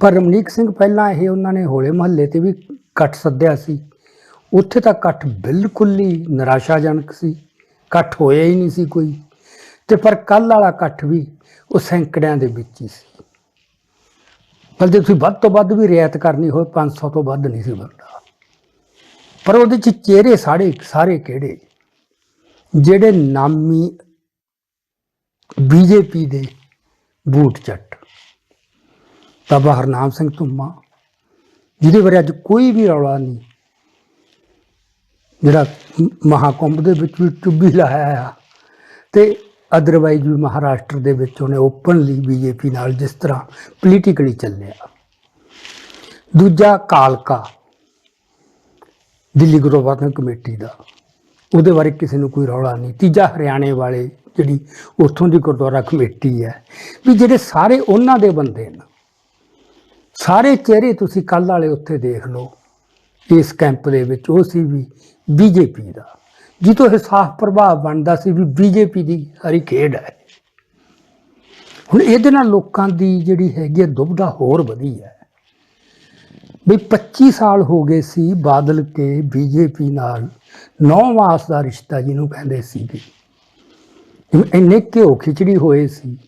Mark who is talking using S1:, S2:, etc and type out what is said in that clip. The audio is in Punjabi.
S1: ਪਰ ਰਮਨੀਕ ਸਿੰਘ ਪਹਿਲਾਂ ਇਹ ਉਹਨਾਂ ਨੇ ਹੋਲੇ ਮਹੱਲੇ ਤੇ ਵੀ ਇਕੱਠ ਸੱਦਿਆ ਸੀ। ਉੱਥੇ ਤਾਂ ਇਕੱਠ ਬਿਲਕੁਲ ਹੀ ਨਿਰਾਸ਼ਾਜਨਕ ਸੀ। ਇਕੱਠ ਹੋਇਆ ਹੀ ਨਹੀਂ ਸੀ ਕੋਈ। ਤੇ ਪਰ ਕੱਲ ਵਾਲਾ ਇਕੱਠ ਵੀ ਉਹ ਸੈਂਕੜਿਆਂ ਦੇ ਵਿੱਚ ਹੀ ਸੀ। ਪਰ ਜੇ ਤੁਸੀਂ ਵੱਧ ਤੋਂ ਵੱਧ ਵੀ ਰਿਆਇਤ ਕਰਨੀ ਹੋਵੇ 500 ਤੋਂ ਵੱਧ ਨਹੀਂ ਸੀ ਬਣਦਾ। ਪਰ ਉਹਦੇ ਚ ਚਿਹਰੇ ਸਾਰੇ ਸਾਰੇ ਕਿਹੜੇ? ਜਿਹੜੇ ਨਾਮੀ ਬੀਜੇਪੀ ਦੇ ਬੂਟ ਚੱਟ। ਬਾਬਾ ਹਰਨਾਮ ਸਿੰਘ ਧੁੰਮਾ, ਜਿਹਦੇ ਬਾਰੇ ਅੱਜ ਕੋਈ ਵੀ ਰੌਲਾ ਨਹੀਂ। ਜਿਹੜਾ ਮ- ਮਹਾਕੁੰਭ ਦੇ ਵਿੱਚ ਵੀ ਟੁੱਬੀ ਲਾਇਆ ਆ ਤੇ ਅਦਰਵਾਈਜ਼ ਵੀ ਮਹਾਰਾਸ਼ਟਰ ਦੇ ਵਿੱਚ ਉਹਨੇ ਓਪਨਲੀ ਬੀਜੇਪੀ ਨਾਲ ਜਿਸ ਤਰ੍ਹਾਂ ਪੋਲੀਟੀਕਲੀ ਚੱਲਿਆ। ਦੂਜਾ ਕਾਲਕਾ, ਦਿੱਲੀ ਗੁਰਦੁਆਰਾ ਕਮੇਟੀ ਦਾ, ਉਹਦੇ ਬਾਰੇ ਕਿਸੇ ਨੂੰ ਕੋਈ ਰੌਲਾ ਨਹੀਂ। ਤੀਜਾ ਹਰਿਆਣੇ ਵਾਲੇ ਜਿਹੜੀ ਉੱਥੋਂ ਦੀ ਗੁਰਦੁਆਰਾ ਕਮੇਟੀ ਹੈ, ਵੀ ਜਿਹੜੇ ਸਾਰੇ ਉਹਨਾਂ ਦੇ ਬੰਦੇ ਨੇ ਸਾਰੇ ਚਿਹਰੇ ਤੁਸੀਂ ਕੱਲ ਵਾਲੇ ਉੱਥੇ ਦੇਖ ਲਓ, ਇਸ ਕੈਂਪ ਦੇ ਵਿੱਚ, ਉਹ ਸੀ ਵੀ ਬੀਜੇਪੀ ਦਾ ਜਿੱਤੋਂ ਇਹ ਸਾਫ਼ ਪ੍ਰਭਾਵ ਬਣਦਾ ਸੀ ਵੀ ਬੀਜੇਪੀ ਦੀ ਸਾਰੀ ਖੇਡ ਹੈ। ਹੁਣ ਇਹਦੇ ਨਾਲ ਲੋਕਾਂ ਦੀ ਜਿਹੜੀ ਹੈਗੀ ਹੈ ਦੁਬਦਾ ਹੋਰ ਵਧੀ ਹੈ। ਵੀ 25 ਸਾਲ ਹੋ ਗਏ ਸੀ ਬਾਦਲ ਕੇ ਬੀਜੇਪੀ ਨਾਲ ਨੌ ਮਾਸ ਦਾ ਰਿਸ਼ਤਾ ਜਿਹਨੂੰ ਕਹਿੰਦੇ ਸੀਗੇ। ਜਿਵੇਂ ਇੰਨੇ ਘਿਓ ਖਿਚੜੀ ਹੋਏ ਸੀ